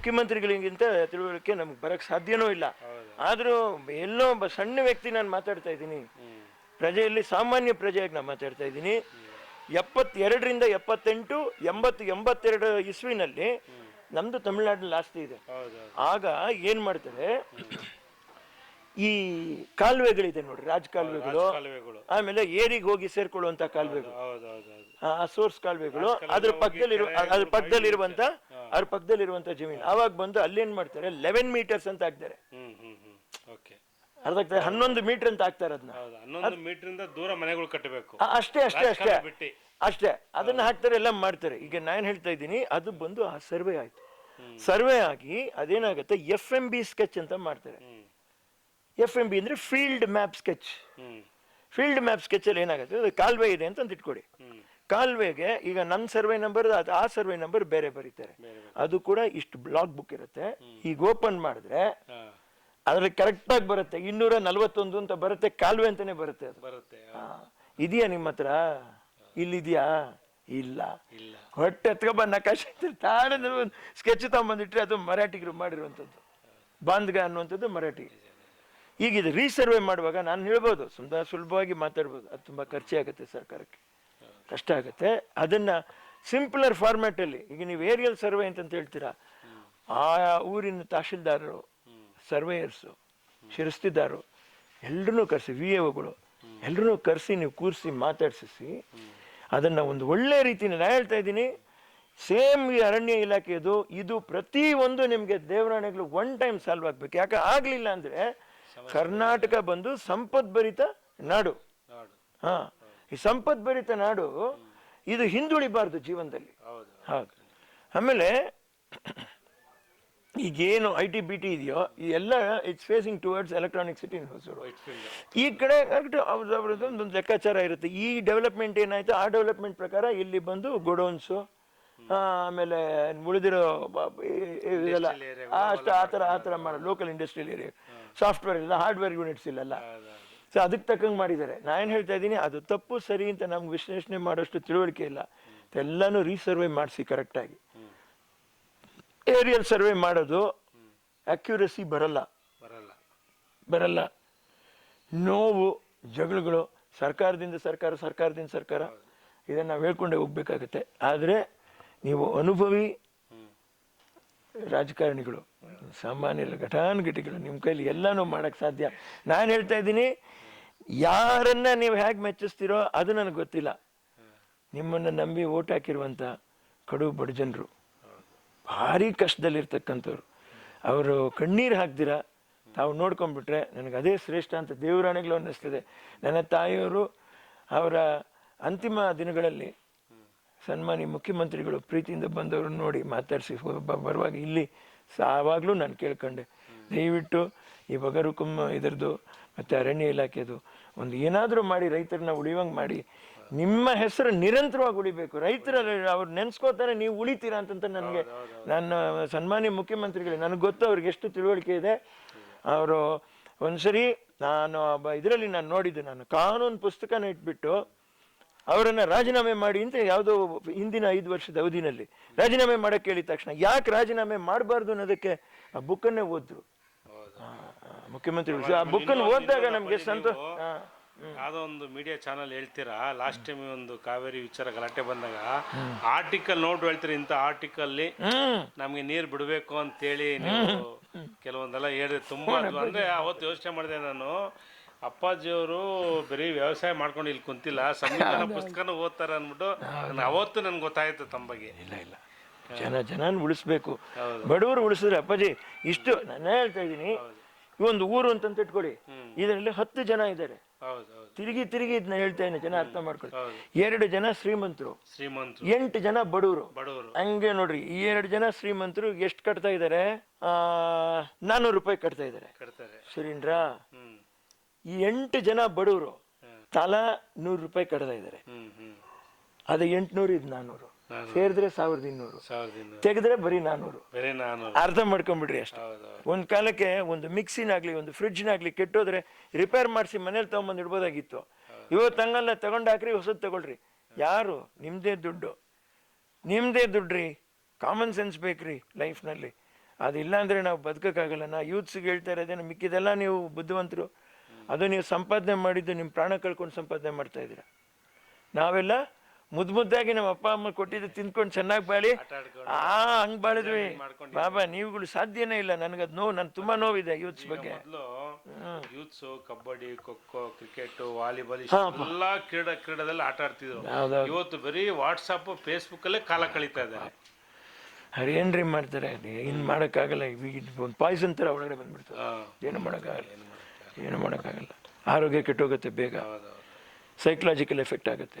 ಮುಖ್ಯಮಂತ್ರಿಗಳಿಗಿಂತ ತಿಳುವಳಿಕೆ ನಮ್ಗೆ ಬರಕ್ ಸಾಧ್ಯನೂ ಇಲ್ಲ. ಆದ್ರೂ ಎಲ್ಲೋ ಒಬ್ಬ ಸಣ್ಣ ವ್ಯಕ್ತಿ ನಾನು ಮಾತಾಡ್ತಾ ಇದ್ದೀನಿ. ಪ್ರಜೆಯಲ್ಲಿ ಸಾಮಾನ್ಯ ಪ್ರಜೆಯಾಗಿ ನಾನು ಮಾತಾಡ್ತಾ ಇದ್ದೀನಿ. ಎಪ್ಪತ್ತೆರಡರಿಂದ ಎಪ್ಪತ್ತೆಂಟು ಎಂಬತ್ತು ಎಂಬತ್ತೆರಡು ಇಸ್ವಿನಲ್ಲಿ ನಮ್ದು ತಮಿಳ್ನಾಡಿನಲ್ಲಿ ಆಸ್ತಿ ಇದೆ. ಆಗ ಏನ್ ಮಾಡ್ತಾರೆ? ಈ ಕಾಲುವೆಗಳಿದೆ ನೋಡ್ರಿ ರಾಜ ಕಾಲುವೆಗಳು. ಆಮೇಲೆ ಏರಿಗೆ ಹೋಗಿ ಸೇರ್ಕೊಳ್ಳುವಂತ ಕಾಲುವೆಗಳು. ಆ ಸೋರ್ಸ್ ಕಾಲುವೆಗಳು. ಅದ್ರ ಪಕ್ಕದಲ್ಲಿರುವ ಅದ್ರ ಪಕ್ಕದಲ್ಲಿರುವಂತ ಅದ್ರ ಪಕ್ಕದಲ್ಲಿರುವಂತ ಜಮೀನು. ಅವಾಗ ಬಂದು ಅಲ್ಲೇನ್ ಮಾಡ್ತಾರೆ? ಲೆವೆನ್ ಮೀಟರ್ಸ್ ಅಂತ ಹಾಕ್ತಾರೆ. ಹ್ಮ್ ಹ್ಮ್ ಹ್ಮ್. ಓಕೆ ಅರ್ಧ ಆಗ್ತದೆ ಹನ್ನೊಂದು ಮೀಟರ್ ಅಂತ ಹಾಕ್ತಾರೆ ಅದನ್ನ ಹೌದು ಹನ್ನೊಂದು ಮೀಟರ್ ದೂರ ಮನೆಗಳು ಕಟ್ಟಬೇಕು. ಅಷ್ಟೇ ಅಷ್ಟೇ ಅಷ್ಟೇ. ಬಿಟ್ಟು. ಅಷ್ಟೇ. ಅದನ್ನ ಹಾಕ್ತಾರೆ ಎಲ್ಲ ಮಾಡ್ತಾರೆ. ಈಗ ನಾನು ಹೇಳ್ತಾ ಇದ್ದೀನಿ ಅದು ಬಂದು ಆ ಸರ್ವೆ ಆಯ್ತು. ಸರ್ವೆ ಆಗಿ ಅದೇನಾಗುತ್ತೆ? ಎಫ್ ಎಂ ಬಿ ಸ್ಕೆಚ್ ಅಂತ ಮಾಡ್ತಾರೆ. ಹ್ಮ್. ಎಫ್ ಎಂ ಬಿ ಅಂದ್ರೆ ಫೀಲ್ಡ್ ಮ್ಯಾಪ್ ಸ್ಕೆಚ್ ಹ್ಮ್. ಫೀಲ್ಡ್ ಮ್ಯಾಪ್ ಸ್ಕೆಚ್ ಅಲ್ಲಿ ಏನಾಗುತ್ತೆ? ಅದು ಕಾಲುವೆ ಇದೆ ಅಂತ ಅಂತ ಇಟ್ಕೊಡಿ ಕಾಲುವೆಗೆ ಈಗ ನನ್ನ ಸರ್ವೆ ನಂಬರ್ ಅದು ಆ ಸರ್ವೆ ನಂಬರ್ ಬೇರೆ ಬರೀತಾರೆ. ಅದು ಕೂಡ ಇಷ್ಟು ಬ್ಲಾಕ್ ಬುಕ್ ಇರುತ್ತೆ. ಈಗ ಓಪನ್ ಮಾಡಿದ್ರೆ ಅದ್ರಲ್ಲಿ ಕರೆಕ್ಟ್ ಆಗಿ ಬರುತ್ತೆ. ಇನ್ನೂರ ನಲ್ವತ್ತೊಂದು ಅಂತ ಬರುತ್ತೆ ಕಾಲುವೆ ಅಂತಾನೆ ಬರುತ್ತೆ ಅದು. ಇದೆಯಾ ನಿಮ್ಮ ಹತ್ರ? ಇಲ್ಲಿದ್ಯಾ? ಇಲ್ಲ. ಇಲ್ಲ. ಹೊಟ್ಟೆ ಎತ್ಕೊಬಂದು ನಕಾಶೆ ತಾಡ ಸ್ಕೆಚ್ ತಗೊಂಬಂದಿಟ್ರೆ ಅದು ಮರಾಠಿಗರು ಮಾಡಿರುವಂಥದ್ದು. ಬಾಂದ್ಗ ಅನ್ನುವಂಥದ್ದು ಮರಾಠಿ. ಈಗ ಇದು ರೀಸರ್ವೆ ಮಾಡುವಾಗ ನಾನು ಹೇಳ್ಬೋದು ಸುಂದರ ಸುಲಭವಾಗಿ ಮಾತಾಡ್ಬೋದು. ಅದು ತುಂಬ ಖರ್ಚೆ ಆಗುತ್ತೆ ಸರ್ಕಾರಕ್ಕೆ. ಕಷ್ಟ ಆಗುತ್ತೆ. ಅದನ್ನ ಸಿಂಪ್ಲರ್ ಫಾರ್ಮ್ಯಾಟಲ್ಲಿ ಈಗ ನೀವು ಏರಿಯಲ್ ಸರ್ವೆ ಅಂತ ಹೇಳ್ತೀರಾ? ಆ ಊರಿನ ತಹಶೀಲ್ದಾರರು ಸರ್ವೇಯರ್ಸು ಶಿರಸ್ತಿದಾರರು ಎಲ್ಲರನ್ನೂ ಕರೆಸಿ ವಿ ಒಗಳು ಎಲ್ಲರನ್ನೂ ಕರೆಸಿ ನೀವು ಕೂರಿಸಿ ಮಾತಾಡಿಸಿ ಅದನ್ನ ಒಂದು ಒಳ್ಳೆ ರೀತಿಯಲ್ಲಿ ನಾನು ಹೇಳ್ತಾ ಇದ್ದೀನಿ ಸೇಮ್ ಈ ಅರಣ್ಯ ಇಲಾಖೆದು ಇದು ಪ್ರತಿ ಒಂದು ನಿಮಗೆ ದೇವರಾಣೆಗಳು ಒನ್ ಟೈಮ್ ಸಾಲ್ವ್ ಆಗ್ಬೇಕು. ಯಾಕೆ ಆಗಲಿಲ್ಲ ಅಂದ್ರೆ ಕರ್ನಾಟಕ ಬಂದು ಸಂಪದ್ಭರಿತ ನಾಡು. ಹಾ. ಈ ಸಂಪದ್ಭರಿತ ನಾಡು ಇದು ಹಿಂದುಳಿಬಾರ್ದು ಜೀವನದಲ್ಲಿ. ಹೌದು. ಆಮೇಲೆ ಈಗೇನು ಐ ಟಿ ಬಿ ಟಿ ಇದೆಯೋ ಈ ಎಲ್ಲ it's facing towards Electronic City Hosur ಈ ಕಡೆ ಕರೆಕ್ಟ್ ಅವ್ರದ್ದು ಒಂದು ಲೆಕ್ಕಾಚಾರ ಇರುತ್ತೆ. ಈ ಡೆವಲಪ್ಮೆಂಟ್ ಏನಾಯ್ತು? ಆ ಡೆವಲಪ್ಮೆಂಟ್ ಪ್ರಕಾರ ಇಲ್ಲಿ ಬಂದು ಗೋಡೌನ್ಸು ಆಮೇಲೆ ಉಳಿದಿರೋ ಇದೆಲ್ಲ ಆ ಥರ ಆ ಥರ ಮಾಡೋ ಲೋಕಲ್ ಇಂಡಸ್ಟ್ರಿಯಲ್ ಏರಿಯಾ ಸಾಫ್ಟ್ವೇರ್ ಇಲ್ಲ ಹಾರ್ಡ್ವೇರ್ ಯೂನಿಟ್ಸ್ ಇಲ್ಲಲ್ಲ. ಸೊ ಅದಕ್ಕೆ ತಕ್ಕಂಗೆ ಮಾಡಿದ್ದಾರೆ. ನಾನು ಹೇಳ್ತಾ ಇದ್ದೀನಿ ಅದು ತಪ್ಪು ಸರಿ ಅಂತ ನಮ್ಗೆ ವಿಶ್ಲೇಷಣೆ ಮಾಡೋಷ್ಟು ತಿಳುವಳಿಕೆ ಇಲ್ಲ. ಎಲ್ಲನೂ ರೀಸರ್ವೆ ಮಾಡಿಸಿ ಕರೆಕ್ಟಾಗಿ ಏರಿಯಲ್ ಸರ್ವೆ ಮಾಡೋದು ಅಕ್ಯುರಸಿ ಬರಲ್ಲ. ಬರಲ್ಲ. ಬರಲ್ಲ. ನೋವು ಜಗಳಗಳು ಸರ್ಕಾರದಿಂದ ಸರ್ಕಾರ ಸರ್ಕಾರದಿಂದ ಸರ್ಕಾರ ಇದನ್ನು ನಾವು ಹೇಳ್ಕೊಂಡೇ ಹೋಗ್ಬೇಕಾಗತ್ತೆ. ಆದರೆ ನೀವು ಅನುಭವಿ ರಾಜಕಾರಣಿಗಳು ಸಾಮಾನ್ಯ ಘಟಾನುಘಟಿಗಳು, ನಿಮ್ಮ ಕೈಲಿ ಎಲ್ಲನೂ ಮಾಡೋಕ್ಕೆ ಸಾಧ್ಯ. ನಾನು ಹೇಳ್ತಾ ಇದ್ದೀನಿ, ಯಾರನ್ನ ನೀವು ಹೇಗೆ ಮೆಚ್ಚಿಸ್ತೀರೋ ಅದು ನನಗೆ ಗೊತ್ತಿಲ್ಲ. ನಿಮ್ಮನ್ನು ನಂಬಿ ಓಟ್ ಹಾಕಿರುವಂಥ ಕಡು ಬಡ ಜನರು, ಭಾರಿ ಕಷ್ಟದಲ್ಲಿರ್ತಕ್ಕಂಥವ್ರು. ಅವರು ಕಣ್ಣೀರು ಹಾಕ್ದಿರ ತಾವು ನೋಡ್ಕೊಂಡ್ಬಿಟ್ರೆ ನನಗೆ ಅದೇ ಶ್ರೇಷ್ಠ ಅಂತ ದೇವರಾಣಿಗಳು ಅನ್ನಿಸ್ತದೆ. ನನ್ನ ತಾಯಿಯವರು ಅವರ ಅಂತಿಮ ದಿನಗಳಲ್ಲಿ ಸನ್ಮಾನಿ ಮುಖ್ಯಮಂತ್ರಿಗಳು ಪ್ರೀತಿಯಿಂದ ಬಂದವರು ನೋಡಿ ಮಾತಾಡಿಸಿ. ಬರುವಾಗ ಇಲ್ಲಿ ಆವಾಗಲೂ ನಾನು ಕೇಳ್ಕೊಂಡೆ. ದಯವಿಟ್ಟು ಈ ಬಗರುಕುಮ್ಮ ಇದರದ್ದು ಮತ್ತು ಅರಣ್ಯ ಇಲಾಖೆದು ಒಂದು ಏನಾದರೂ ಮಾಡಿ ರೈತರನ್ನ ಉಳಿಯುವಂಗೆ ಮಾಡಿ. ನಿಮ್ಮ ಹೆಸರು ನಿರಂತರವಾಗಿ ಉಳಿಬೇಕು. ರೈತರ ಅವ್ರು ನೆನ್ಸ್ಕೋತಾರೆ ನೀವು ಉಳಿತೀರಾ ಅಂತಂತ ನನಗೆ ನನ್ನ ಸನ್ಮಾನ್ಯ ಮುಖ್ಯಮಂತ್ರಿಗಳಿಗೆ ನನಗೆ ಗೊತ್ತು ಅವ್ರಿಗೆ ಎಷ್ಟು ತಿಳುವಳಿಕೆ ಇದೆ. ಅವರು ಒಂದ್ಸರಿ ನಾನು ಇದರಲ್ಲಿ ನಾನು ನೋಡಿದ್ದು ನಾನು. ಕಾನೂನು ಪುಸ್ತಕನ ಇಟ್ಬಿಟ್ಟು ಅವರನ್ನ ರಾಜೀನಾಮೆ ಮಾಡಿ ಅಂತ ಯಾವುದೋ ಹಿಂದಿನ ಐದು ವರ್ಷದ ಅವಧಿನಲ್ಲಿ ರಾಜೀನಾಮೆ ಮಾಡಕ್ಕೆ ಹೇಳಿದ ತಕ್ಷಣ ಯಾಕೆ ರಾಜೀನಾಮೆ ಮಾಡಬಾರ್ದು ಅನ್ನೋದಕ್ಕೆ ಆ ಬುಕ್ಕನ್ನೇ ಓದ್ರು ಮುಖ್ಯಮಂತ್ರಿ ಆ, ಆ, ಮುಖ್ಯಮಂತ್ರಿಗಳು ಆ ಬುಕ್ಕನ್ನು ಓದಿದಾಗ ನಮ್ಗೆ ಸಂತೋಷ. ಯಾವುದೋ ಒಂದು ಮೀಡಿಯಾ ಚಾನಲ್ ಹೇಳ್ತೀರಾ? ಲಾಸ್ಟ್ ಟೈಮ್ ಒಂದು ಕಾವೇರಿ ವಿಚಾರ ಗಲಾಟೆ ಬಂದಾಗ ಆರ್ಟಿಕಲ್ ನೋಟ್ ಹೇಳ್ತೀರಿ ಇಂಥ ಆರ್ಟಿಕಲ್ಲಿ ನಮ್ಗೆ ನಮಗೆ ನೀರು ಬಿಡಬೇಕು ಅಂತೇಳಿ ಕೆಲವೊಂದೆಲ್ಲ ಹೇಳಿದ್ರೆ ತುಂಬಾ ಅದು ಅಂದ್ರೆ ಅವತ್ತು ಯೋಚನೆ ಮಾಡಿದೆ ನಾನು. ಅಪ್ಪಾಜಿಯವರು ಬರೀ ವ್ಯವಸಾಯ ಮಾಡ್ಕೊಂಡು ಇಲ್ಲಿ ಕುಂತಿಲ್ಲ. ಸಂವಿಧಾನ ಪುಸ್ತಕನ ಓದ್ತಾರೆ ಅಂದ್ಬಿಟ್ಟು ನನ್ಗೆ ಅವತ್ತು ನನ್ಗೆ ಗೊತ್ತಾಯ್ತು ತಮ್ಮ ಬಗ್ಗೆ ಇಲ್ಲ ಇಲ್ಲ. ಜನ ಜನನ ಉಳಿಸ್ಬೇಕು. ಬಡವರು ಉಳಿಸಿದ್ರೆ ಅಪ್ಪಾಜಿ ಇಷ್ಟು ನಾನು ಹೇಳ್ತಾ ಇದ್ದೀನಿ ಒಂದು ಊರು ಅಂತಂತ ಇಟ್ಕೊಳ್ಳಿ ಇದರಲ್ಲಿ ಹತ್ತು ಜನ ಇದ್ದಾರೆ. ತಿರುಗಿ ತಿರುಗಿ ಇದನ್ನ ಹೇಳ್ತಾ ಇದ್ದೀನಿ ಜನ ಅರ್ಥ ಮಾಡ್ಕೊಳ್ಳಿ. ಎರಡು ಜನ ಶ್ರೀಮಂತರು. ಶ್ರೀಮಂತರು. ಎಂಟು ಜನ ಬಡವರು. ಬಡವರು. ಹಂಗೆ ನೋಡ್ರಿ ಈ ಎರಡು ಜನ ಶ್ರೀಮಂತರು ಎಷ್ಟು ಕಟ್ತಾ ಇದ್ದಾರೆ? ಆ ನಾನ್ನೂರು ರೂಪಾಯಿ ಕಟ್ತಾ ಇದ್ದಾರೆ. ಸುರೇಂದ್ರ ಸರಿನ್ರಾ ಎಂಟು ಜನ ಬಡವರು. ತಲಾ ನೂರು ರೂಪಾಯಿ ಕಡ್ದ ಇದ್ದಾರೆ ಅದು ಎಂಟ್ನೂರು ಇದು ನಾನ್ನೂರು. ಸೇರಿದ್ರೆ ಸಾವಿರದ ಇನ್ನೂರು. ತೆಗೆದ್ರೆ ಬರೀ ನಾನ್ನೂರು ಅರ್ಧ ಮಾಡ್ಕೊಂಡ್ಬಿಡ್ರಿ ಅಷ್ಟೇ. ಒಂದ್ ಕಾಲಕ್ಕೆ ಒಂದು ಮಿಕ್ಸಿನಾಗ್ಲಿ ಒಂದು ಫ್ರಿಡ್ಜ್ನಾಗ್ಲಿ ಕೆಟ್ಟೋದ್ರೆ ರಿಪೇರ್ ಮಾಡಿಸಿ ಮನೇಲಿ ತಗೊಂಬಂದು ಇಡ್ಬೋದಾಗಿತ್ತು. ಇವತ್ತು ಹಂಗಲ್ಲ ತಗೊಂಡ್ ಹಾಕ್ರಿ ಹೊಸದು ತಗೊಳ್ರಿ. ಯಾರು? ನಿಮ್ದೇ ದುಡ್ಡು. ನಿಮ್ದೇ ದುಡ್ಡ್ರಿ. ಕಾಮನ್ ಸೆನ್ಸ್ ಬೇಕ್ರಿ ಲೈಫ್ನಲ್ಲಿ ಅದಿಲ್ಲ ಅಂದರೆ ನಾವು ಬದುಕೋಕ್ಕಾಗಲ್ಲ. ನಾ ಯೂತ್ಸ್ಗೆ ಹೇಳ್ತಾ ಇರೋದೇನು ಮಿಕ್ಕಿದೆಲ್ಲ ನೀವು ಬುದ್ಧಿವಂತರು. ಅದು ನೀವು ಸಂಪಾದನೆ ಮಾಡಿದ್ದು ನಿಮ್ಮ ಪ್ರಾಣ ಕಳ್ಕೊಂಡು ಸಂಪಾದನೆ ಮಾಡ್ತಾ ಇದ್ದೀರಾ? ನಾವೆಲ್ಲ ಮುದ್ದು ಮುದ್ದಾಗಿ ನಮ್ಮ ಅಪ್ಪ ಅಮ್ಮ ಕೊಟ್ಟಿದ್ದು ತಿಂದ್ಕೊಂಡು ಚೆನ್ನಾಗಿ ಬಾಳಿ. ಆ ಹಂಗೆ ಬಾಳಿದ್ವಿ. ಬಾಬಾ ನೀವುಗಳು ಸಾಧ್ಯನೇ ಇಲ್ಲ. ನನಗದು ನೋವು ನಾನು ತುಂಬ ನೋವಿದೆ ಯೂತ್ಸ್ ಬಗ್ಗೆ. Youths kabaddi kho-kho cricket volleyball ಎಲ್ಲ ಕ್ರೀಡಾ ಕ್ರೀಡಾದಲ್ಲಿ ಆಟ ಆಡ್ತಿದ್ರು. ಇವತ್ತು ಬರೀ ವಾಟ್ಸಪ್ ಫೇಸ್ಬುಕ್ ಅಲ್ಲೇ ಕಾಲ ಕಳೀತಾ ಇದ್ದಾರೆ. ಅರೆ ಏನ್ರಿ ಮಾಡ್ತಾರೆ. ಇನ್ನು ಮಾಡೋಕ್ಕಾಗಲ್ಲ. ಒಂದು ಪಾಯ್ಸನ್ ತರ ಒಳಗಡೆ ಬಂದ್ಬಿಡ್ತಾರೆ. ಏನು ಮಾಡೋಕ್ಕಾಗಲ್ಲ. ಏನು ಮಾಡೋಕ್ಕಾಗಲ್ಲ. ಆರೋಗ್ಯ ಕೆಟ್ಟೋಗುತ್ತೆ ಬೇಗ. ಸೈಕಲಾಜಿಕಲ್ ಎಫೆಕ್ಟ್ ಆಗುತ್ತೆ.